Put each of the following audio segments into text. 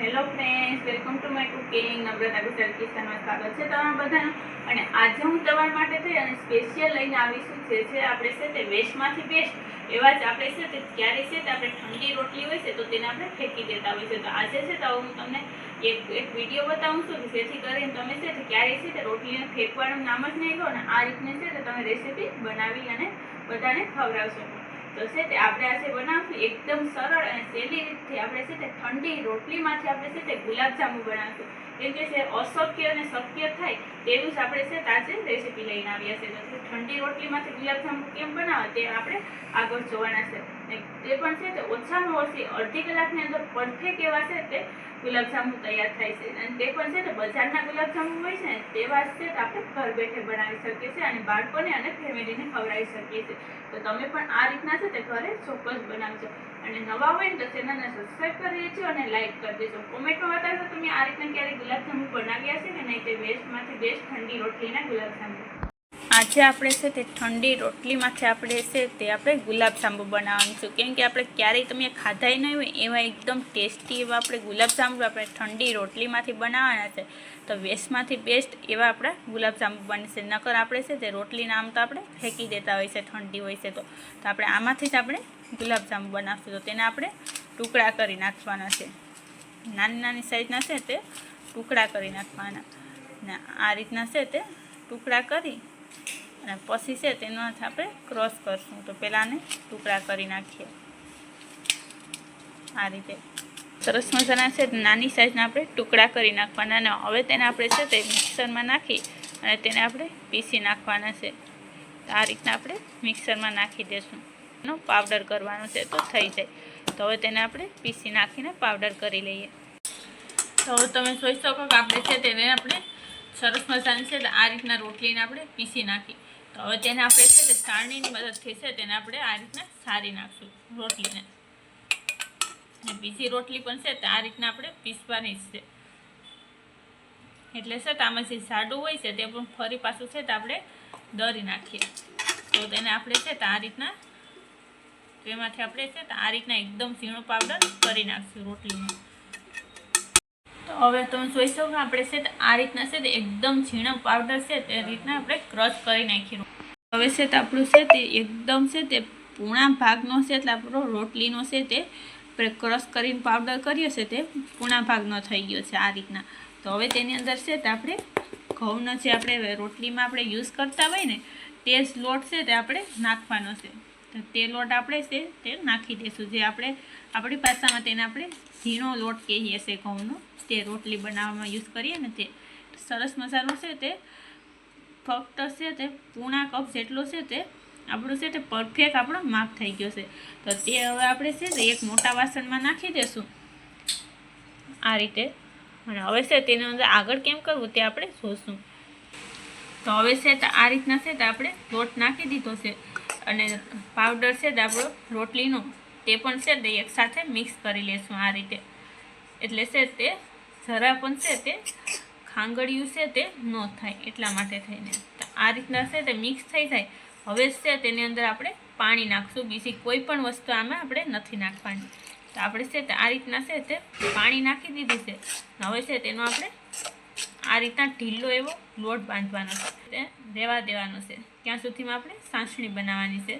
Hello friends welcome to my cooking Namrata Gujarat કિચનમાં સ્વાગત છે તમારા બધાનું. અને આજે હું તમારા માટે થઈ અને સ્પેશિયલ લઈને આવીશું જે છે આપણે છે તે વેસ્ટમાંથી બેસ્ટ એવા જ આપણે છે તે ક્યારે છે તે આપણે ઠંડી રોટલી હોય છે તો તેને આપણે ફેંકી દેતા હોય છે તો આજે છે તો હું તમને એક એક વીડિયો બતાવું છું જેથી કરીને તમે છે તે ક્યારે છે તે રોટલીને ફેંકવાનું નામ જ નહીં લો અને આ રીતને છે તે તમે રેસીપી બનાવી અને બધાને ખવડાવશો. તો છે તે આપણે આજે બનાવશું એકદમ સરળ અને સહેલી રીતથી આપણે છે તે ઠંડી રોટલીમાંથી આપણે છે તે ગુલાબજાંબુ બનાવશું. કેમ કે છે અશક્ય અને શક્ય થાય તેવું જ આપણે છે તાજે રેસીપી લઈને આવ્યા છે. ઠંડી રોટલીમાંથી ગુલાબજાંબુ કેમ બનાવે તે આપણે આગળ જોવાના છે. તે પણ છે તે ઓછામાં ઓછી અડધી કલાકની અંદર પરફેક્ટ એવા છે તે ગુલાબજાંબુ તૈયાર થાય છે. અને તે પણ છે તે બજારના ગુલાબજાંબુ હોય છે ને તેવા છે તે આપણે ઘર બેઠે બનાવી શકીએ છીએ અને બાળકોને અને ફેમિલીને ખવડાવી શકીએ છીએ. તો તમે પણ આ રીતના છે તે ઘરે ચોક્કસ બનાવજો. અને નવા હોય ને તો ચેનલને સબસ્ક્રાઈબ કરી દેજો અને લાઈક કરી દેજો. કોમેન્ટમાં બતાવજો તમે આ રીતના ક્યારેય ગુલાબજાંબુ બનાવ્યા છે કે નહીં તે વેસ્ટમાંથી બેસ્ટ ઠંડી રોટલીના ગુલાબજાંબુ. આજે આપણે છે તે ઠંડી રોટલીમાંથી આપણે છે તે આપણે ગુલાબજાંબુ બનાવવાનું છે. કેમ કે આપણે ક્યારેય તમે ખાધાય નહીં હોય એવા એકદમ ટેસ્ટી એવા આપણે ગુલાબજાંબુ આપણે ઠંડી રોટલીમાંથી બનાવવાના છે. તો વેસ્ટમાંથી બેસ્ટ એવા આપણા ગુલાબજાંબુ બનશે નકર આપણે છે તે રોટલીના આમ તો આપણે ફેંકી દેતા હોય છે, ઠંડી હોય છે તો. તો આપણે આમાંથી જ આપણે ગુલાબજાંબુ બનાવશું. તો તેને આપણે ટુકડા કરી નાખવાના છે. નાની નાની સાઈઝના છે તે ટુકડા કરી નાખવાના. ને આ રીતના છે તે ટુકડા કરી અને પછી છે તેનો આપણે ક્રોસ કરશું. તો પહેલાંને ટુકડા કરી નાખીએ. આ રીતે. સરસ મજાના છે, નાની સાઈઝના આપણે ટુકડા કરી નાખવાના અને હવે તેને આપણે છે તે મિક્સરમાં નાખી અને તેને આપણે પીસી નાખવાના છે. આ રીતના આપણે મિક્સરમાં નાખી દઈશું એનો પાવડર કરવાનો છે તો થઈ જાય. તો હવે તેને આપણે પીસી નાખીને પાવડર કરી લઈએ. તો તમે જોઈ શકો કે આપણે છે તેને આપણે સરસ મજાની છે આ રીતના રોટલીને આપણે પીસી નાખી. હવે તેને આપણે છે તે સારણીની મદદથી છે તેને આપણે આ રીતના સારી નાખશું રોટલીને. અને બીજી રોટલી પણ છે તે આ રીતના આપણે પીસવાની જ છે. એટલે છે તો આમાં જે જાડું હોય છે તે પણ ફરી પાછું છે તે આપણે દરી નાખીએ. તો તેને આપણે છે તો આ રીતના તેમાંથી આપણે છે તો આ રીતના એકદમ ઝીણો પાવડર કરી નાખશું રોટલીમાં. તો હવે તમે જોઈ શકો આપણે છે આ રીતના છે તે એકદમ ઝીણો પાવડર છે તે રીતના આપણે ક્રશ કરી નાખીએ હવે છે આપણું છે તે એકદમ છે તે પૂણા ભાગનો છે એટલે આપણો રોટલીનો છે તે આપણે ક્રશ કરીને પાવડર કરીએ છે તે પૂણા ભાગનો થઈ ગયો છે આ રીતના તો હવે તેની અંદર છે તે આપણે ઘઉંનો જે આપણે રોટલીમાં આપણે યુઝ કરતા હોય ને તે જ લોટ છે તે આપણે નાખવાનો છે તો તે લોટ આપણે છે તે નાખી દઈશું જે આપણે, આપણી ભાષામાં તેને આપણે ઝીણો લોટ કહીએ છે ઘઉંનો. તે રોટલી બનાવવામાં યુઝ કરીએ ને તે સરસ મસાલો છે તે. ફક્ત છે તે પૂણા કપ જેટલો છે તે આપણું છે તે પરફેક્ટ આપણો માપ થઈ ગયો છે. તો તે હવે આપણે છે તે એક મોટા વાસણમાં નાખી દઈશું આ રીતે. અને હવે છે તેની અંદર આગળ કેમ કરવું તે આપણે જોશું. તો હવે છે તો આ રીતના છે તે આપણે લોટ નાખી દીધો છે. અને પાવડર છે આપણો રોટલીનો, તે પણ છે તે એકસાથે મિક્સ કરી લેશું આ રીતે. એટલે છે તે જરા પણ છે તે ખાંગડિયું છે તે ન થાય એટલા માટે થઈને. આ રીતના છે તે મિક્સ થઈ જાય. હવે છે તેની અંદર આપણે પાણી નાખશું. બીજી કોઈ પણ વસ્તુ આમાં આપણે નથી નાખવાની. તો આપણે છે તે આ રીતના છે તે પાણી નાખી દીધું છે. હવે છે તેનો આપણે આ રીતના ઢીલો એવો લોટ બાંધવાનો છે. તે રહેવા દેવાનો છે. ત્યાં સુધીમાં આપણે સાસણી બનાવવાની છે.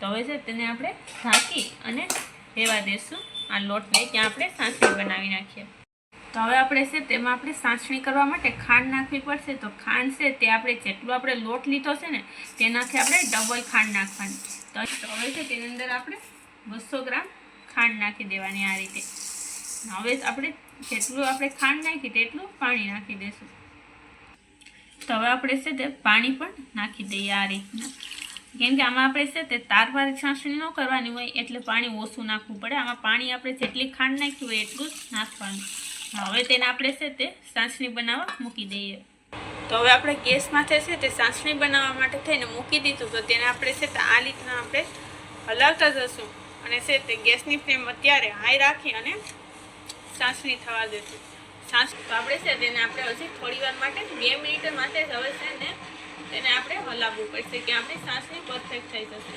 તો હવે છે તેને આપણે ઢાંકી અને રહેવા દઈશું આ લોટને. ત્યાં આપણે સાસણી બનાવી નાખીએ. તો હવે આપણે છે તેમાં આપણે સાસણી કરવા માટે ખાંડ નાખવી પડશે. તો ખાંડ છે તે આપણે જેટલો આપણે લોટ લીધો છે ને, તેનાથી આપણે ડબલ ખાંડ નાખવાની. તો હવે છે તેની અંદર આપણે બસો ગ્રામ ખાંડ નાખી દેવાની આ રીતે. હવે આપણે જેટલું આપણે ખાંડ નાખી તેટલું પાણી નાખી દઈશું. તો હવે આપણે છે તે પાણી પણ નાખી દઈએ આ રીતના. કેમ કે આમાં આપણે છે તે તારવાર છાસણી ન કરવાની હોય એટલે પાણી ઓછું નાખવું પડે. આમાં પાણી આપણે જેટલી ખાંડ નાખી હોય એટલું જ નાખવાનું. હવે તેને આપણે છે તે સાસણી બનાવવા મૂકી દઈએ. તો હવે આપણે ગેસ માથે છે તે સાસણી બનાવવા માટે થઈને મૂકી દીધું. તો તેને આપણે છે તે આ રીતના આપણે હલાવતા જશું અને છે તે ગેસની ફ્લેમ અત્યારે હાઈ રાખી અને સાસણી થવા દેશું. સાસ આપણે છે, તેને આપણે હજી થોડી વાર માટે બે મિનિટ માટે હવે છે ને, તેને આપણે હલાવવું પડશે કે આપણી સાસની પરફેક્ટ થઈ જશે.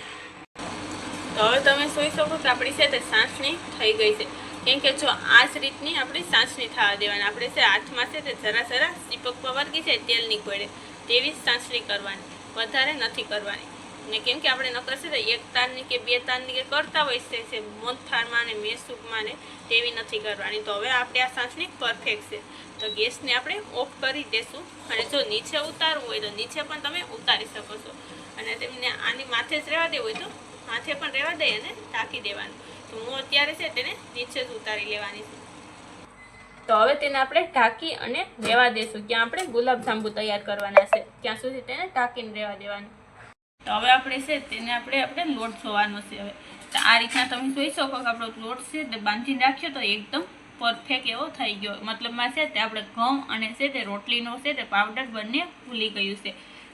તો હવે તમે જોઈ શકો કે આપણી છે તે સાસણી થઈ ગઈ છે. કેમ કે જો આ જ રીતની આપણે સાસની થવા દેવાની. આપણે છે, હાથમાં છે તે જરા જરા સીપક પવરકી છે તેલ નીકળે તેવી જ સાસની કરવાની. વધારે નથી કરવાની. ને કેમ કે આપણે નકર છે એક તારની કે બે તારની કે કરતા હોય છે મોથાળમાં ને મેસૂપમાં ને તેવી નથી કરવાની. તો હવે આપણે આ સાંસણી પરફેક્ટ છે. તો ગેસને આપણે ઓફ કરી દેશું. અને જો નીચે ઉતારવું હોય તો નીચે પણ તમે ઉતારી શકો છો. અને તેમને આની માથે જ રહેવા દેવું હોય તો માથે પણ રહેવા દઈ અને ઢાંકી દેવાનું. તો હું અત્યારે છે તેને નીચે જ ઉતારી લેવાની છું. તો હવે તેને આપણે ઢાંકી અને રહેવા દેશું. ક્યાં આપણે ગુલાબ જાંબુ તૈયાર કરવાના છે. ત્યાં સુધી તેને ઢાંકીને રહેવા દેવાનું. તો હવે આપણે છે તેને આપણે આપણે લોટ જોવાનો છે હવે. તો આ રીતના તમે જોઈ શકો કે આપણો લોટ છે તે બાંધીને રાખ્યો તો એકદમ પરફેક્ટ એવો થઈ ગયો. મતલબમાં છે તે આપણે ઘઉં અને છે તે રોટલીનો છે તે પાવડર બંને ભૂલી ગયું છે.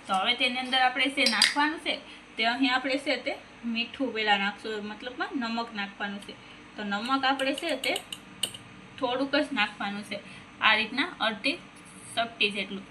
તો હવે તેની અંદર આપણે છે નાખવાનું છે તે અહીં આપણે છે તે મીઠું પહેલાં નાખશું. મતલબમાં નમક નાખવાનું છે. તો નમક આપણે છે તે થોડુંક જ નાખવાનું છે. આ રીતના અડધી ચપટી જેટલું.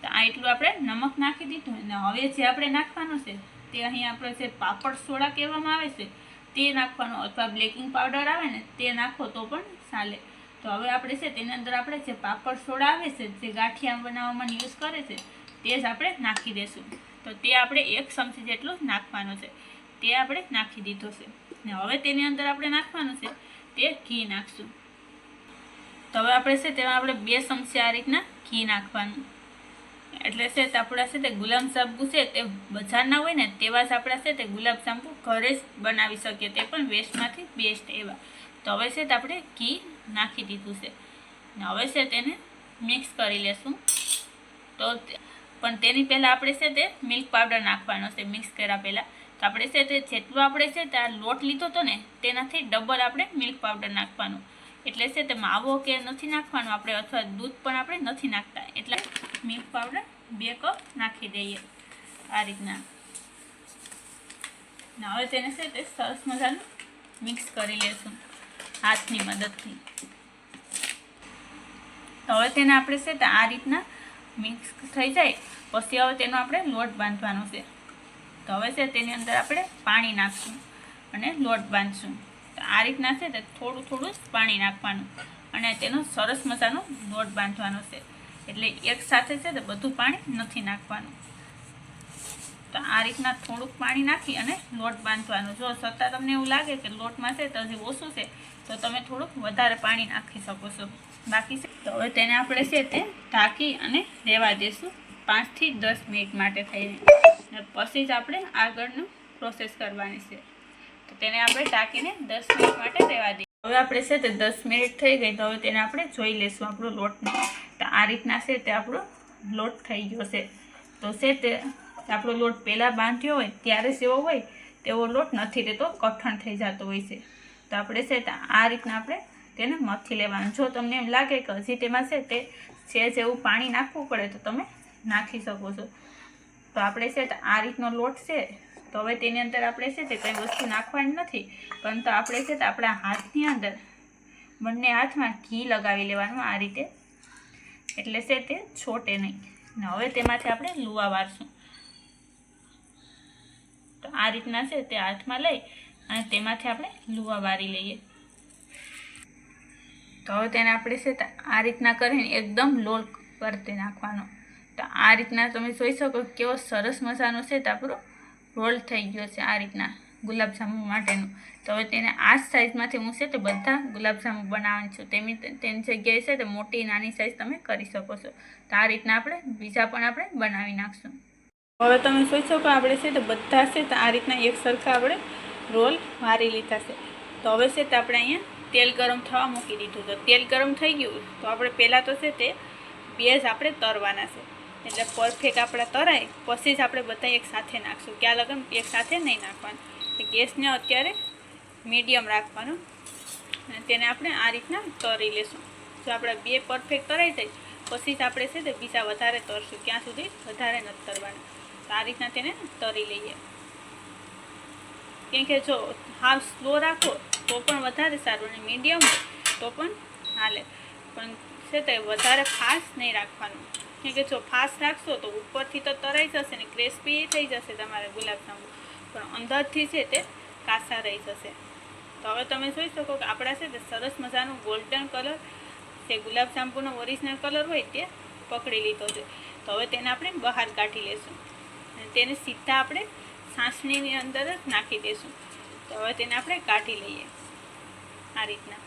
તો આ એટલું આપણે નમક નાખી દીધું અને હવે જે આપણે નાખવાનું છે, તે અહીં આપણે જે પાપડ સોડા કહેવામાં આવે છે, તે નાખવાનું અથવા બ્લેકિંગ પાવડર આવે ને તે નાખો તો પણ ચાલે. તો હવે આપણે છે તેની અંદર આપણે જે પાપડ સોડા આવે છે, જે ગાંઠિયા બનાવવામાં યુઝ કરે છે, તે જ આપણે નાખી દઈશું તો તે આપણે એક ચમચી જેટલું નાખવાનું છે, તે આપણે નાખી દીધો છે. ને હવે તેની અંદર આપણે નાખવાનું છે, તે ઘી નાખશું. તો હવે આપણે છે તેમાં આપણે બે ચમચી આ રીતના ઘી નાખવાનું. એટલે છે આપણા છે તે ગુલાબ જાંબુ છે તે બજારના હોય ને તેવા જ આપણા છે તે ગુલાબ જાંબુ ઘરે જ બનાવી શકીએ તે પણ વેસ્ટમાંથી બેસ્ટ એવા. તો હવે છે તે આપણે ઘી નાખી દીધું છે. ને હવે છે તેને મિક્સ કરી લેશું. તો પણ તેની પહેલાં આપણે છે તે મિલ્ક પાવડર નાખવાનો છે મિક્સ કર્યા પહેલાં. તો આપણે છે તે જેટલું આપણે છે તે આ લોટ લીધો હતો ને તેનાથી ડબલ આપણે મિલ્ક પાવડર નાખવાનું. એટલે છે તે માવો કે નથી નાખવાનો આપણે અથવા દૂધ પણ આપણે નથી નાખતા. એટલે મિલ્ક પાવડર બે કપ નાખી દઈએ. આ રીતના. હવે તેને છે તે સરસ મજાનું મિક્સ કરી લેશું, હાથની મદદથી. તો હવે તેને આપણે છે તે આ રીતના મિક્સ થઈ જાય, પછી હવે તેનો આપણે લોટ બાંધવાનો છે. તો હવે છે તેની અંદર આપણે પાણી નાખશું અને લોટ બાંધશું. તો આ રીતના છે તે થોડું થોડું પાણી નાખવાનું અને તેનો સરસ મજાનો લોટ બાંધવાનો છે. એટલે એક સાથે છે તે બધું પાણી નથી નાખવાનું. તો આ રીતના થોડુંક પાણી નાખી અને લોટ બાંધવાનો. જો છતાં તમને એવું લાગે કે લોટમાં છે તો હજી ઓછું છે, તો તમે થોડુંક વધારે પાણી નાખી શકો છો. બાકી છે, તો હવે તેને આપણે છે તે ઢાંકી અને રહેવા દઈશું પાંચથી દસ મિનિટ માટે થઈને. પછી જ આપણે આગળનું પ્રોસેસ કરવાની છે. તો તેને આપણે ઢાંકીને દસ મિનિટ માટે રહેવા દઈએ હવે આપણે છે તે દસ મિનિટ થઈ ગઈ, તો હવે તેને આપણે જોઈ લઈશું આપણો લોટને તો આ રીતના છે તે આપણો લોટ થઈ ગયો છે. તો છે તે આપણો લોટ પહેલાં બાંધ્યો હોય, ત્યારે જેવો હોય, તેવો લોટ નથી રહેતો, કઠણ થઈ જતો હોય છે. તો આપણે છે આ રીતના આપણે તેને મથી લેવાનું. જો તમને એમ લાગે કે હજી તેમાં છે તે છે જેવું પાણી નાખવું પડે, તો તમે નાખી શકો છો. તો આપણે છે આ રીતનો લોટ છે. તો હવે તેની અંદર આપણે છે તે કંઈ વસ્તુ નાખવાની નથી, પરંતુ આપણે છે તો આપણા હાથની અંદર બંને હાથમાં ઘી લગાવી લેવાનું, આ રીતે એટલે છે તે છોટે નહીં. ને હવે તેમાંથી આપણે લુવા વારશું. તો આ રીતના છે તે હાથમાં લઈ અને તેમાંથી આપણે લુવા વારી લઈએ. તો હવે તેને આપણે છે આ રીતના કરીને એકદમ લોલ કરતી નાખવાનો. તો આ રીતના તમે જોઈ શકો કેવો સરસ મજાનો છે તો આપણો રોલ થઈ ગયો છે આ રીતના. ગુલાબજાંબુ માટેનું. તો હવે તેને આ જ સાઇઝમાંથી હું છે તે બધા ગુલાબજાંબુ બનાવવાની છું. તેની તેની જગ્યાએ છે તે મોટી નાની સાઇઝ તમે કરી શકો છો. તો આ રીતના આપણે બીજા પણ આપણે બનાવી નાખશું. હવે તમે જોઈ શકો આપણે છે તે બધા છે તો આ રીતના એક સરખા આપણે રોલ વારી લીધા છે. તો હવે છે તે આપણે અહીંયા તેલ ગરમ થવા મૂકી દીધું તો તેલ ગરમ થઈ ગયું તો આપણે પહેલાં તો છે તે પેજ આપણે તરવાના છે. એટલે પરફેક્ટ આપણા તરાય, પછી જ આપણે બધા એક સાથે નાખશું. ક્યાં લગન? એક સાથે નહીં નાખવાનું. ગેસને અત્યારે, મીડિયમ રાખવાનો. અને તેને આપણે આ રીતના તરી લેશું. જો આપણે બે પરફેક્ટ તરાઈ જાય, પછી જ આપણે છે તે બીજા વધારે તરશું. ક્યાં સુધી? વધારે નથી તરવાના. તો આ રીતના તેને તરી લઈએ. કેમ કે જો હાફ સ્લો રાખો, તો પણ વધારે સારું અને મીડિયમ તો પણ હાલે. પણ છે તે વધારે ફાસ્ટ નહીં રાખવાનું. કેમ કે જો ફાસ્ટ રાખશો તો ઉપરથી તો તરાઈ જશે ને ક્રિસ્પી થઈ જશે તમારે ગુલાબજાંબુ પણ અંદરથી છે તે કાસા રહી જશે. તો હવે તમે જોઈ શકો કે આપણા છે તે સરસ મજાનું ગોલ્ડન કલર જે ગુલાબ જાંબુનો ઓરિજિનલ કલર હોય તે પકડી લીધો છે. તો હવે તેને આપણે બહાર કાઢી લેશું. અને તેને સીધા આપણે સાસણીની અંદર જ નાખી દઈશું તો હવે તેને આપણે કાઢી લઈએ. આ રીતના.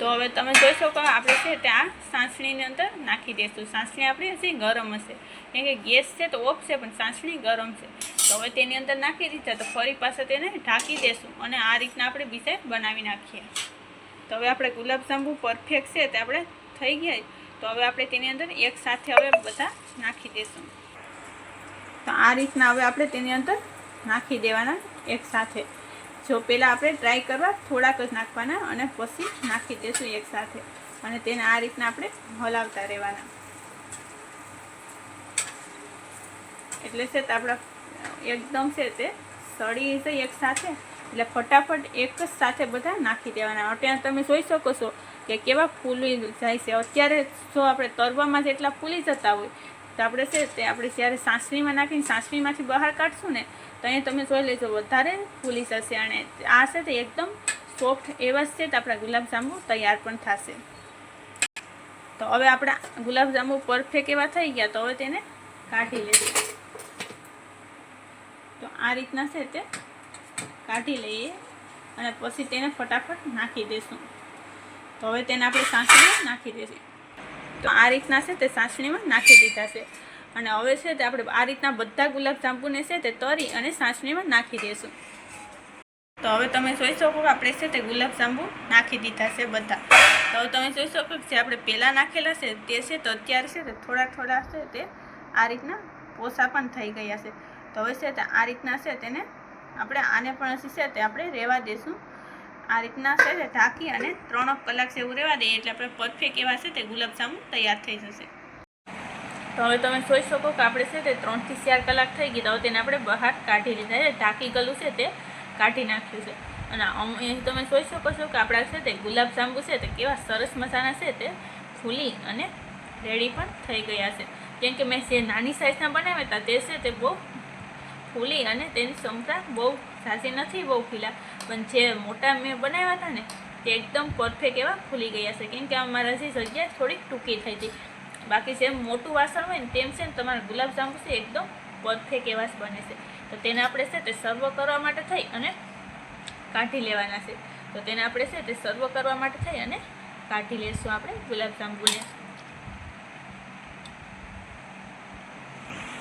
તો હવે તમે જોઈ શકો, આપણે છે તે આ સાસણીની અંદર નાખી દઈશું સાસણી આપણી હશે, ગરમ હશે. કેમ કે ગેસ છે તો ઓફ છે, પણ સાસણી ગરમ છે. તો હવે તેની અંદર નાખી દીધા, તો ફરી પાસે તેને ઢાંકી દેશું અને આ રીતના આપણે બીજે બનાવી નાખીએ. તો હવે આપણે ગુલાબજાંબુ પરફેક્ટ છે, તે આપણે થઈ ગયા. તો હવે આપણે તેની અંદર એક સાથે હવે બધા નાખી દઈશું તો આ રીતના હવે આપણે તેની અંદર નાખી દેવાના એક સાથે. જો પહેલાં આપણે ડ્રાય કરવા થોડાક જ નાખવાના અને પછી નાખી દઈશું એકસાથે અને તેને આ રીતના આપણે હલાવતા રહેવાના. એટલે છે આપણા એકદમ છે તે સડી છે એક સાથે. એટલે ફટાફટ એક જ સાથે બધા નાખી દેવાના. અત્યારે તમે જોઈ શકો છો કે કેવા ફૂલી જાય છે. અત્યારે જો આપણે તરવામાં જેટલા ફૂલી જતા હોય તો આપણે છે, તે આપણે જ્યારે સાસણીમાં નાખીને સાસણીમાંથી બહાર કાઢશું ને, તો અહીંયા તમે જોઈ લેજો, વધારે ફૂલી જશે અને આ છે તે એકદમ સોફ્ટ એવા જ છે તો આપણા ગુલાબજાંબુ તૈયાર પણ થશે. તો હવે આપણા ગુલાબજાંબુ પરફેક્ટ એવા થઈ ગયા, તો હવે તેને કાઢી લઈશું તો આ રીતના છે તે કાઢી લઈએ અને પછી તેને ફટાફટ નાખી દઈશું તો હવે તેને આપણે સાસણીમાં નાખી દઈશું. તો આ રીતના છે તે સાસણીમાં નાખી દીધા છે અને હવે છે તે આપણે આ રીતના બધા ગુલાબજાંબુને છે તે તરી અને સાસણીમાં નાખી દઈશું તો હવે તમે જોઈ શકો કે આપણે છે તે ગુલાબજાંબુ નાખી દીધા છે બધા તો હવે તમે જોઈ શકો કે જે આપણે પહેલાં નાખેલા છે તે છે તો અત્યારે છે તે થોડા થોડા છે તે આ રીતના પોસા પણ થઈ ગયા છે તો હવે છે તે આ રીતના છે તેને આપણે આને પણ છે તે આપણે રહેવા દઈશું આ રીતના છે તે ઢાંકી અને ત્રણ કલાક જેવું રહેવા દઈએ એટલે આપણે પરફેક્ટ એવા છે તે ગુલાબજાંબુ તૈયાર થઈ જશે. તો હવે તમે જોઈ શકો કે આપણે છે તે ત્રણથી ચાર કલાક થઈ તો હવે તેને આપણે બહાર કાઢી લીધા છે. ઢાંકી ગયેલું છે તે કાઢી નાખ્યું છે. અને અહીં તમે જોઈ શકો છો કે આપણા છે તે ગુલાબજાંબુ છે તે કેવા સરસ મજાના છે તે ફૂલી અને રેડી પણ થઈ ગયા છે. કેમ કે મેં જે નાની સાઇઝના બનાવ્યા હતા તે છે તે બહુ ફૂલી અને તેની ક્ષમતા બહુ ઝાઝી નથી બહુ ખીલા, પણ જે મોટા મેં બનાવ્યા હતા ને, તે એકદમ પરફેક્ટ એવા ખુલી ગયા છે. કેમ કે અમારા જે જગ્યા થોડીક ટૂંકી થઈ હતી. બાકી જેમ મોટું વાસણ હોય ને, તેમ છે ને તમારા ગુલાબજાંબુ છે એકદમ પરફેક્ટ એવા જ બને છે. તો તેને આપણે છે તે સર્વ કરવા માટે થઈ અને કાઢી લેવાના છે. તો તેને આપણે છે તે સર્વ કરવા માટે થઈ અને કાઢી લઈશું આપણે ગુલાબજાંબુને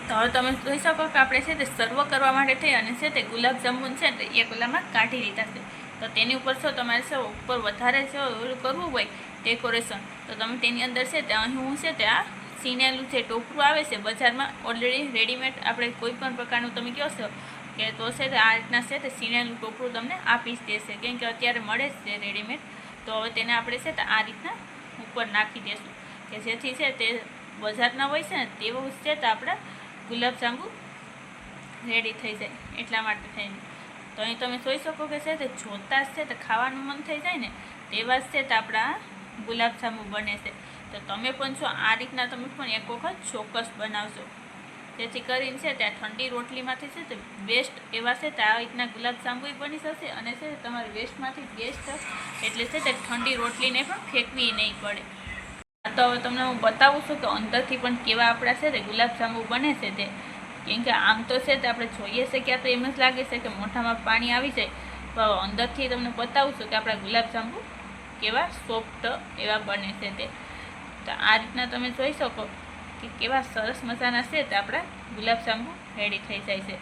તો હવે તમે જોઈ શકો કે આપણે છે તે સર્વ કરવા માટે થઈ અને છે તે ગુલાબજાંબુ છે તે એક ઓલામાં કાઢી લીધા છે તો તેની ઉપર છો તમારે છે ઉપર વધારે છે કરવું હોય ડેકોરેશન તો તમે તેની અંદર છે તે અહીં હું છે તે આ સીનેલું જે ટોપરું આવે છે બજારમાં ઓલરેડી રેડીમેડ આપણે કોઈ પણ પ્રકારનું તમે કહો છો કે તો છે તે આ રીતના છે તે સીનેલું ટોપરું તમને આપી જ દેશે કેમ કે અત્યારે મળે જ છે રેડીમેડ તો હવે તેને આપણે છે તે આ રીતના ઉપર નાખી દઈશું કે જેથી છે તે બજારના હોય છે ને તેવું છે તો આપણા ગુલાબજાંબુ રેડી થઈ જાય એટલા માટે થઈને. તો અહીં તમે જોઈ શકો કે છે તે જોતા જ છે, તે ખાવાનું મન થઈ જાય ને તેવા જ છે તે આપણા ગુલાબજાંબુ બને છે. તો તમે પણ છો આ રીતના તમે પણ એક વખત ચોક્કસ બનાવજો. જેથી કરીને છે ત્યાં ઠંડી રોટલીમાંથી છે તે બેસ્ટ એવા છે તે આ રીતના ગુલાબજાંબુ બની જશે અને છે તમારે વેસ્ટમાંથી ગેસ્ટ એટલે છે તે ઠંડી રોટલીને પણ ફેંકવી નહીં પડે. તો હવે તમને હું બતાવું છું કે અંદરથી પણ કેવા આપણા છે તે ગુલાબજાંબુ બને છે તે. કેમ કે આમ તો છે તે આપણે જોઈએ છે ક્યાં તો એમ જ લાગે છે કે મોઢામાં પાણી આવી જાય. તો અંદરથી તમને બતાવું છું કે આપણા ગુલાબજાંબુ કેવા સોફ્ટ એવા બને છે તે. તો આ રીતના તમે જોઈ શકો કે કેવા સરસ મજાના છે તે આપણા ગુલાબજાંબુ રેડી થઈ જાય છે.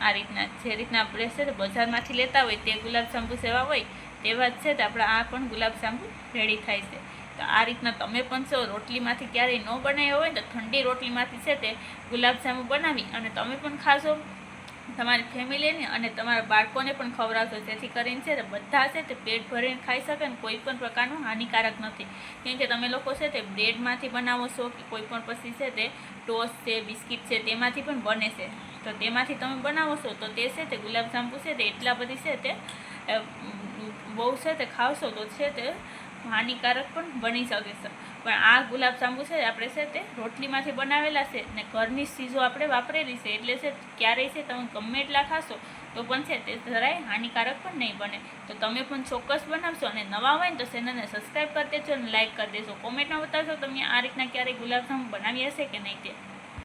આ રીતના જે રીતના આપણે છે તે બજારમાંથી લેતા હોય તે ગુલાબજાંબુ સેવા હોય તેવા જ છે તે આપણા આ પણ ગુલાબજાંબુ રેડી થાય છે. તો આ રીતના તમે પણ છો, રોટલીમાંથી ક્યારેય ન બનાવ્યો હોય તો ઠંડી રોટલીમાંથી છે તે ગુલાબજાંબુ બનાવી અને તમે પણ ખાશો તમારી ફેમિલીને અને તમારા બાળકોને પણ ખવડાવશો જેથી કરીને છે તે બધા છે તે પેટ ભરીને ખાઈ શકે ને કોઈ પણ પ્રકારનું હાનિકારક નથી. કેમ કે તમે લોકો છે તે બ્રેડમાંથી બનાવો છો કે કોઈ પણ પછી છે તે ટોસ્ટ છે, બિસ્કિટ છે, તેમાંથી પણ બને છે. તો તેમાંથી તમે બનાવો છો તો તે છે તે ગુલાબજાંબુ છે તે એટલા બધી છે તે બહુ છે તે ખાવશો તો છે તે હાનિકારક પણ બની શકે છે. પણ આ ગુલાબ જાંબુ છે, આપણે છે તે રોટલીમાંથી બનાવેલા છે ને ઘરની ચીજો આપણે વાપરેલી છે, એટલે છે ક્યારેય છે તમે ગમે એટલા ખાશો, તો પણ છે તે જરાય હાનિકારક પણ નહીં બને. તો તમે પણ ચોક્કસ બનાવશો અને નવા હોય ને તો ચેનલને સબસ્ક્રાઈબ કરી દેજો અને લાઇક કરી દેજો. કોમેન્ટમાં બતાવશો તમે આ રીતના ક્યારેય ગુલાબ જાંબુ બનાવી હશે કે નહીં તે.